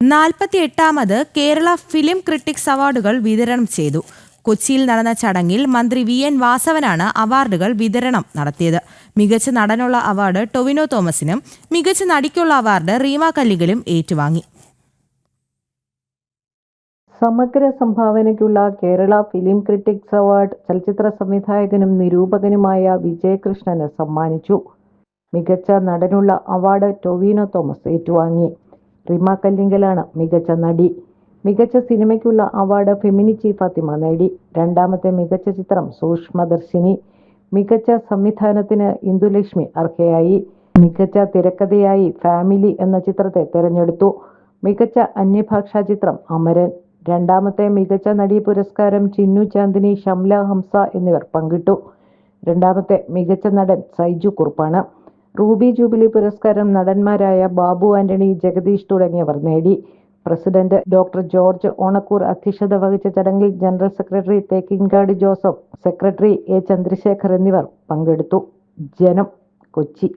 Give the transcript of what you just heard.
നാൽപ്പത്തി എട്ടാമത് Kerala film critics അവാർഡുകൾ വിതരണം ചെയ്തു. കൊച്ചിയിൽ നടന്ന ചടങ്ങിൽ മന്ത്രി വി എൻ വാസവനാണ് അവാർഡുകൾ വിതരണം നടത്തിയത്. മികച്ച നടനുള്ള അവാർഡ് ടൊവിനോ തോമസിനും മികച്ച നടിക്കുള്ള അവാർഡ് റീമ കല്ലികലും ഏറ്റുവാങ്ങി. സമഗ്ര സംഭാവനയ്ക്കുള്ള കേരള ഫിലിം ക്രിട്ടിക്സ് അവാർഡ് ചലച്ചിത്ര സംവിധായകനും നിരൂപകനുമായ വിജയകൃഷ്ണന് സമ്മാനിച്ചു. മികച്ച നടനുള്ള അവാർഡ് ടൊവിനോ തോമസ് ഏറ്റുവാങ്ങി. റിമ കല്ലിങ്കലാണ് മികച്ച നടി. മികച്ച സിനിമയ്ക്കുള്ള അവാർഡ് ഫെമിനിച്ചി ഫാത്തിമ നേടി. രണ്ടാമത്തെ മികച്ച ചിത്രം സൂക്ഷ്മദർശിനി മികച്ച സംവിധാനത്തിന് ഇന്ദുലക്ഷ്മി അർഹയായി. മികച്ച തിരക്കഥയായി ഫാമിലി എന്ന ചിത്രത്തെ തിരഞ്ഞെടുത്തു. മികച്ച അന്യഭാഷാ ചിത്രം അമരൻ. രണ്ടാമത്തെ മികച്ച നടി പുരസ്കാരം ചിന്നു ചാന്ദിനി ഷംല ഹംസ എന്നിവർ പങ്കിട്ടു. രണ്ടാമത്തെ മികച്ച നടൻ സൈജു കുറുപ്പാണ്. റൂബി ജൂബിലി പുരസ്കാരം നടന്മാരായ ബാബു ആന്റണി ജഗദീഷ് തുടങ്ങിയവർ നേടി. പ്രസിഡന്റ് ഡോക്ടർ ജോർജ് ഓണക്കൂർ അധ്യക്ഷത വഹിച്ച ചടങ്ങിൽ general secretary Thekkinkadu Joseph secretary A Chandrashekhar എന്നിവർ പങ്കെടുത്തു. ജനം കൊച്ചി.